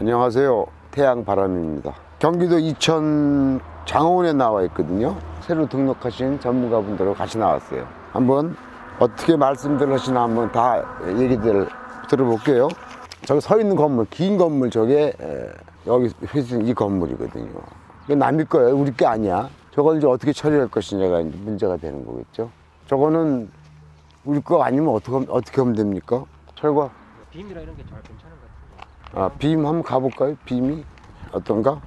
안녕하세요. 태양바람입니다. 경기도 이천 장원에 나와 있거든요. 새로 등록하신 전문가분들하고 같이 나왔어요. 한번 어떻게 말씀들 하시나 한번 다 얘기들 들어볼게요. 저기 서 있는 건물, 긴 건물 저게 에, 여기 회신 이 건물이거든요. 이거 남의 거예요. 우리 게 아니야. 저걸 이제 어떻게 처리할 것이냐가 문제가 되는 거겠죠. 저거는 우리 거 아니면 어떻게, 어떻게 하면 됩니까? 철거? 빔이라 이런 게 잘 괜찮은 것 같아요. 아, 빔 한번 가볼까요? 빔이 어떤가?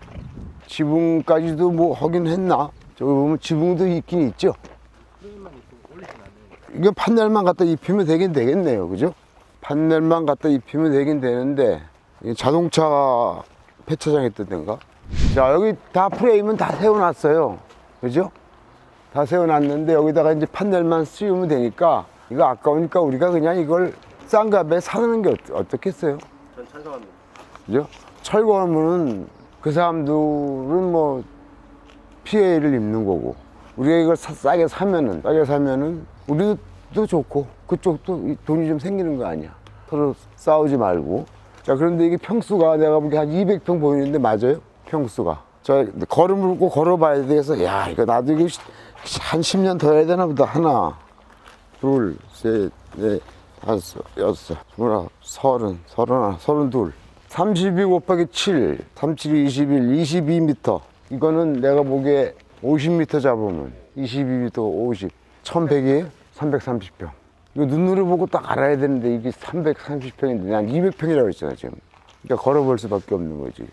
지붕까지도 뭐 하긴 했나? 저기 보면 지붕도 있긴 있죠. 이게 판넬만 갖다 입히면 되긴 되겠네요. 그죠? 판넬만 갖다 입히면 되긴 되는데, 자동차 폐차장 했던가? 자, 여기 다 프레임은 다 세워놨어요. 그죠? 다 세워놨는데, 여기다가 이제 판넬만 씌우면 되니까, 이거 아까우니까 우리가 그냥 이걸 싼 값에 사는 게 어떻- 어떻겠어요? 전 찬성합니다. 그죠? 철거하면은 그 사람들은 뭐 피해를 입는 거고 우리가 이걸 사- 싸게 사면은 싸게 사면은 우리도 좋고 그쪽도 이 돈이 좀 생기는 거 아니야 서로 싸우지 말고 자 그런데 이게 평수가 내가 보기에 한 200평 보이는데 맞아요? 평수가 저 걸음을 꼭 걸어봐야 돼서 야 이거 나도 이거 한 10년 더 해야 되나 보다 하나 둘, 셋, 넷, 다섯, 여섯, 스물아홉, 서른, 서른하나, 서른둘. 32 곱하기 7, 37, 21, 22m. 이거는 내가 보기에 50m 잡으면 22m 50. 1100이에요? 330평. 이거 눈으로 보고 딱 알아야 되는데 이게 330평인데 난 200평이라고 했잖아, 지금. 그러니까 걸어볼 수밖에 없는 거지.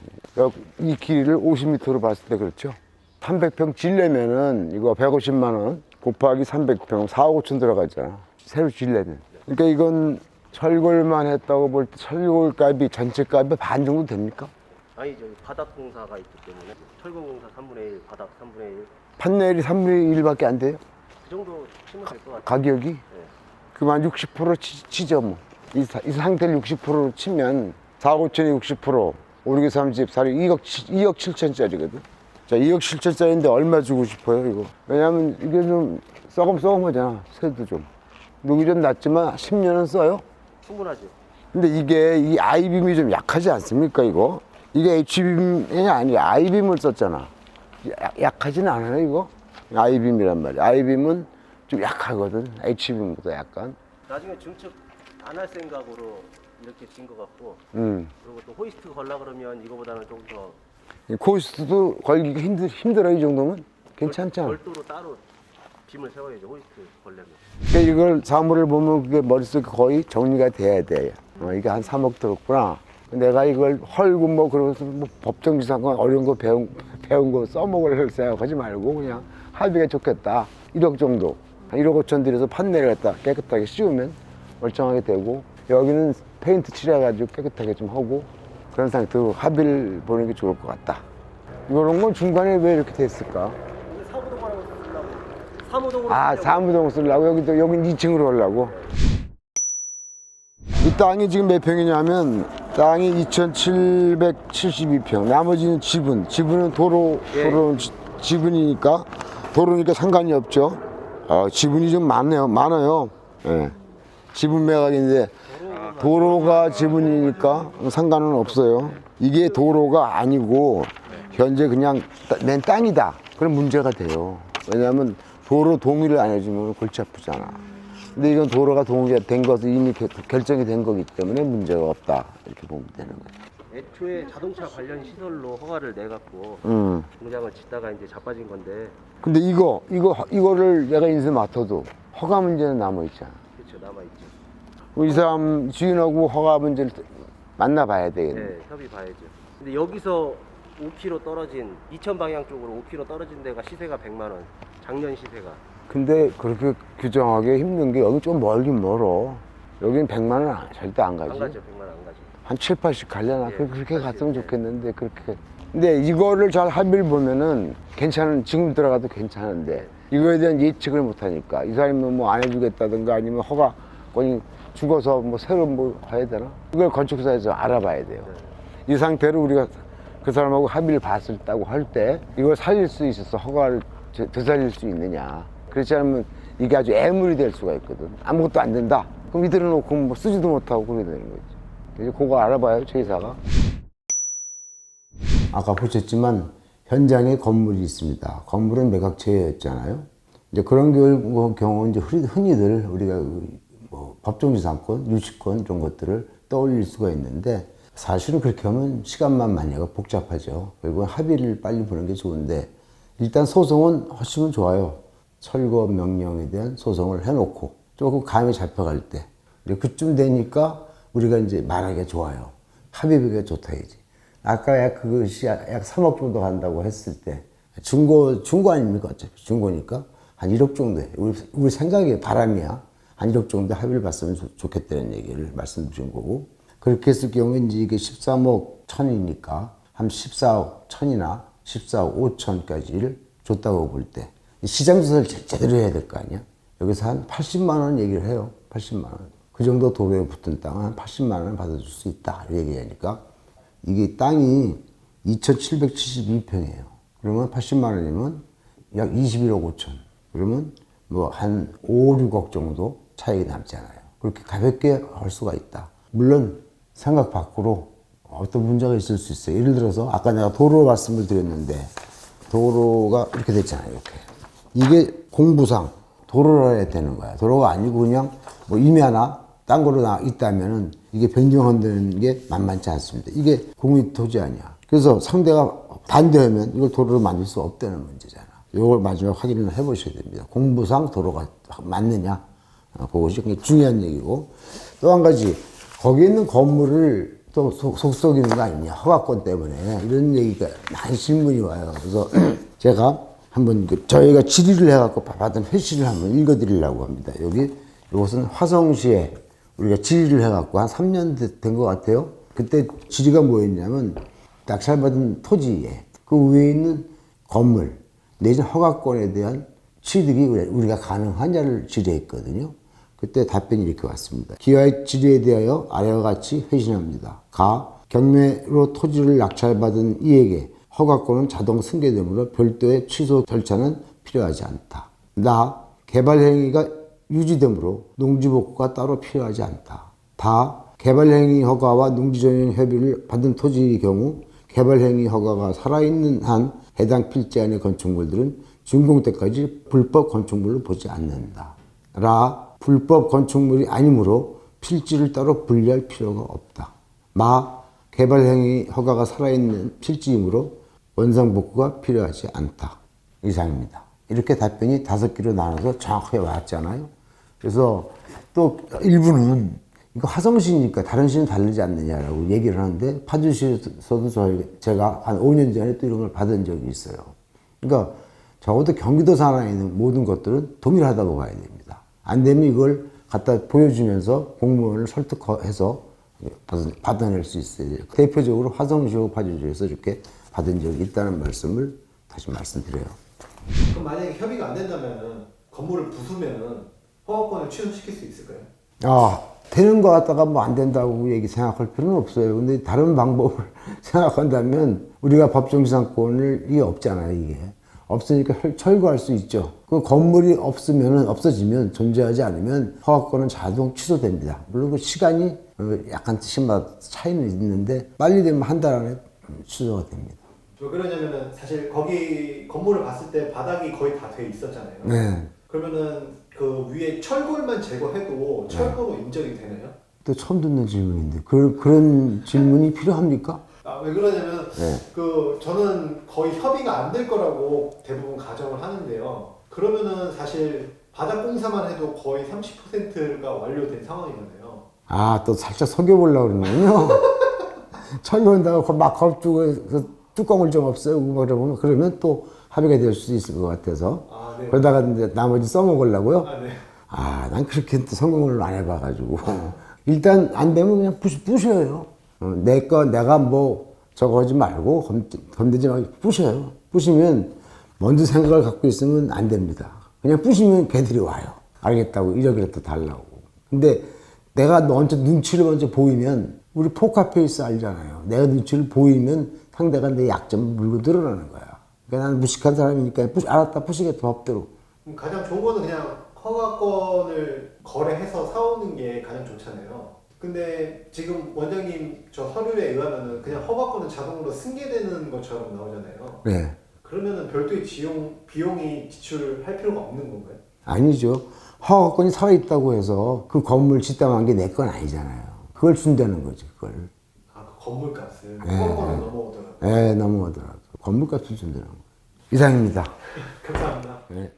이 길이를 50m로 봤을 때 그렇죠? 300평 질려면은 이거 150만 원 곱하기 300평 4억 5천 들어가잖아. 새로 질려면. 그러니까 이건 철골만 했다고 볼 때 철골 값이 전체 값의 반 정도 됩니까? 아니 저기 바닥 공사가 있기 때문에 철거 공사 3분의 1, 바닥 3분의 1. 판넬이 3분의 1밖에 안 돼요? 그 정도 치면 될 것 같아요. 가격이? 그만 60% 치, 치죠 뭐. 이, 사- 이 상태를 60%로 치면 4억 5천에 60% 5, 6, 30, 4, 2억, 2억 7천짜리거든. 자, 2억 7천짜리인데 얼마 주고 싶어요, 이거? 왜냐면 이게 좀 썩음 썩음하잖아, 새도 좀. 녹이 좀 낮지만 10년은 써요? 충분하죠. 근데 이게 이 아이빔이 좀 약하지 않습니까, 이거? 이게 H빔이 아니라 아이빔을 썼잖아. 약- 약하진 않아요, 이거? 아이빔이란 말이야. 아이빔은 좀 약하거든, H빔보다 약간. 나중에 증축 안할 생각으로 이렇게 진 것 같고 음. 그리고 또 호이스트 걸라 그러면 이거보다는 조금 더이 코스트도 걸기가 힘들, 힘들어, 이 정도면? 괜찮잖아. 별도로 따로 빔을 세워야죠. 호이스트. 그러니까 이걸 사물을 보면 그게 머릿속에 거의 정리가 돼야 돼. 어, 이게 한 3억 들었구나. 내가 이걸 헐고 뭐 그러면서 뭐 법정지상권 어려운 거 배운, 배운 거 써먹을 생각하지 말고 그냥 합의가 좋겠다. 1억 정도. 한 1억 5천 들여서 판넬을 갖다 깨끗하게 씌우면 멀쩡하게 되고 여기는 페인트 칠해가지고 깨끗하게 좀 하고 그런 상태로 합의를 보는 게 좋을 것 같다. 이런 건 중간에 왜 이렇게 됐을까? 근데 사무동이라고 쓰려고 사무동으로 아, 사무동 쓰려고 여기도 여긴 2층으로 하려고. 이 땅이 지금 몇 평이냐면 땅이 2,772평. 나머지는 지분. 지분은 도로 예. 도로 지- 지분이니까 도로니까 상관이 없죠. 아, 지분이 좀 많네요. 많아요. 예. 지분 매각인데 도로가 지분이니까 상관은 없어요. 이게 도로가 아니고 현재 그냥 따- 낸 땅이다. 그럼 문제가 돼요. 왜냐하면 도로 동의를 안 해주면 골치 아프잖아. 근데 이건 도로가 동의가 된 것은 이미 겨- 결정이 된 거기 때문에 문제가 없다. 이렇게 보면 되는 거예요. 애초에 자동차 관련 시설로 허가를 내 갖고 음. 공장을 짓다가 이제 자빠진 건데 근데 이거, 이거, 이거를 내가 인쇄 맡아도 허가 문제는 남아있잖아. 그렇죠 남아 있죠. 이 사람 주인하고 허가 문제를 만나봐야 되겠네. 네, 협의 봐야죠. 근데 여기서 5km 떨어진 이천 방향 쪽으로 5km 떨어진 데가 시세가 100만 원. 작년 시세가. 근데 그렇게 규정하기 힘든 게 여기 좀 멀긴 멀어. 여긴 100만 원 안- 절대 안 가지. 안 가죠. 100만 원 안 가죠. 한 7, 80 가려나? 예, 그렇게 80, 갔으면 예. 좋겠는데, 그렇게. 근데 이거를 잘 합의를 보면은 괜찮은, 지금 들어가도 괜찮은데, 이거에 대한 예측을 못 하니까, 이 사람이 뭐안 해주겠다든가 아니면 허가권이 죽어서 뭐 새로 뭐 해야 되나? 이걸 건축사에서 알아봐야 돼요. 이 상태로 우리가 그 사람하고 합의를 봤을 다고 할 때, 이걸 살릴 수 있어서 허가를 되- 되살릴 수 있느냐. 그렇지 않으면 이게 아주 애물이 될 수가 있거든. 아무것도 안 된다. 그럼 이들은 놓고 뭐 쓰지도 못하고 그러게 되는 거지. 이제 그거 알아봐요, 최이사가. 아까 보셨지만 현장에 건물이 있습니다. 건물은 매각체였잖아요. 이제 그런 경우, 이제 흔히- 흔히들 우리가 뭐 법정지상권, 유치권 이런 것들을 떠올릴 수가 있는데 사실은 그렇게 하면 시간만 많이 가 복잡하죠. 결국은 합의를 빨리 보는 게 좋은데 일단 소송은 하시면 좋아요. 철거 명령에 대한 소송을 해놓고 조금 감이 잡혀갈 때 그쯤 되니까 우리가 이제 말하기가 좋아요. 합의비가 좋다 이지. 아까 약 그것이 약, 약 3억 정도 간다고 했을 때 중고 중고 아닙니까 어차피 중고니까 한 1억 정도 해. 우리, 우리 생각에 바람이야. 한 1억 정도 합의를 봤으면 좋- 좋겠다는 얘기를 말씀드린 거고 그렇게 했을 경우에 이제 이게 13억 천이니까 한 14억 천이나 14억 5천까지를 줬다고 볼 때 시장 조사를 제- 제대로 해야 될 거 아니야? 여기서 한 80만 원 얘기를 해요. 80만 원. 그 정도 도로에 붙은 땅은 한 80만 원을 받아줄 수 있다. 이렇게 얘기하니까 이게 땅이 2,772평이에요. 그러면 80만 원이면 약 21억 5천. 그러면 뭐 한 5, 6억 정도 차이가 남잖아요. 그렇게 가볍게 할 수가 있다. 물론 생각 밖으로 어떤 문제가 있을 수 있어요. 예를 들어서 아까 내가 도로 말씀을 드렸는데 도로가 이렇게 됐잖아요. 이렇게. 이게 공부상 도로를 해야 되는 거야. 도로가 아니고 그냥 뭐 임야나 딴 거로 나 있다면은 이게 변경한다는 게 만만치 않습니다. 이게 공유 토지 아니야. 그래서 상대가 반대하면 이걸 도로로 만들 수 없다는 문제잖아. 이걸 마지막 확인을 해보셔야 됩니다. 공부상 도로가 맞느냐. 어, 그것이 굉장히 중요한 얘기고 또 한 가지 거기 있는 건물을 또 속, 속썩이는 거 아니냐. 허가권 때문에. 이런 얘기가 많이 질문이 와요. 그래서 제가 한번 그 저희가 질의를 해갖고 받은 회시를 한번 읽어드리려고 합니다. 여기 이것은 화성시에 우리가 질의를 해갖고 한 3년 된 것 같아요. 그때 질의가 뭐였냐면 낙찰받은 토지에 그 위에 있는 건물 내지는 허가권에 대한 취득이 우리- 우리가 가능하냐를 질의했거든요. 그때 답변이 이렇게 왔습니다. 기와의 질의에 대하여 아래와 같이 회신합니다. 가 경매로 토지를 낙찰받은 이에게 허가권은 자동 승계되므로 별도의 취소 절차는 필요하지 않다. 나 개발 행위가 유지되므로 농지 복구가 따로 필요하지 않다. 다 개발 행위 허가와 농지 전용 협의를 받은 토지의 경우 개발 행위 허가가 살아있는 한 해당 필지 안의 건축물들은 준공 때까지 불법 건축물로 보지 않는다. 라 불법 건축물이 아니므로 필지를 따로 분리할 필요가 없다. 마 개발 행위 허가가 살아있는 필지이므로 원상 복구가 필요하지 않다. 이상입니다. 이렇게 답변이 다섯 개로 나눠서 정확하게 왔잖아요. 그래서 또 일부는 이거 화성시니까 다른 시는 다르지 않느냐라고 얘기를 하는데 파주시에서도 제가 한 5년 전에 또 이런 걸 받은 적이 있어요. 그러니까 적어도 경기도 산하에 있는 모든 것들은 동일하다고 봐야 됩니다. 안 되면 이걸 갖다 보여주면서 공무원을 설득해서 받아- 받아낼 수 있어야 돼요. 대표적으로 화성시하고 파주시에서 이렇게 받은 적이 있다는 말씀을 다시 말씀드려요. 그럼 만약에 협의가 안 된다면 건물을 부수면 허가권을 취소시킬 수 있을까요? 아, 되는 거 같다가 뭐 안 된다고 얘기 생각할 필요는 없어요. 근데 다른 방법을 생각한다면 우리가 법정지상권을 이게 없잖아요, 이게. 없으니까 혈- 철거할 수 있죠. 그 건물이 없으면은 없어지면 존재하지 않으면 허가권은 자동 취소됩니다. 물론 그 시간이 어, 약간 시마다 차이는 있는데 빨리 되면 한 달 안에 취소가 됩니다. 왜 그러냐면은 사실 거기 건물을 봤을 때 바닥이 거의 다 돼 있었잖아요. 네. 그러면은 그 위에 철골만 제거해도 철거로 인정이 되나요? 또 처음 듣는 질문인데 그, 그런 질문이 필요합니까? 아, 왜 그러냐면 네. 그 저는 거의 협의가 안 될 거라고 대부분 가정을 하는데요. 그러면은 사실 바닥 공사만 해도 거의 30%가 완료된 상황이잖아요. 아, 또 살짝 속여보려고 그러는군요. 철거한다고 막 겁주고 그 뚜껑을 좀 없애고 그러면 그러면 또 합의가 될수 있을 것 같아서 아, 네. 그러다가 이제 나머지 써먹으려고요. 아, 네. 아, 난 그렇게 또 성공을 안 해봐가지고 일단 안 되면 그냥 부시, 부셔요. 어, 내거 내가 뭐 저거 하지 말고 검, 건드지 말고 부셔요. 부시면 먼저 생각을 갖고 있으면 안 됩니다. 그냥 부시면 걔들이 와요. 알겠다고 이러기라도 달라고. 근데 내가 먼저 눈치를 먼저 보이면 우리 포카페이스 알잖아요. 내가 눈치를 보이면 상대가 내 약점을 물고 늘어나는 거야. 그러니까 나는 무식한 사람이니까 부시, 알았다 부시겠다 법대로. 가장 좋은 거는 그냥 허가권을 거래해서 사오는 게 가장 좋잖아요. 근데 지금 원장님 저 서류에 의하면은 그냥 허가권은 자동으로 승계되는 것처럼 나오잖아요. 네. 그러면은 별도의 지용 비용이 지출할 필요가 없는 건가요? 아니죠. 허가권이 서 있다고 해서 그 건물 짓담한 게 내 건 아니잖아요. 그걸 준다는 거지, 그걸. 아, 그 건물값을 네. 허가권에 넘어오더라고요. 에 넘어가더라고. 건물값을 준다는 거. 이상입니다. 감사합니다. 네.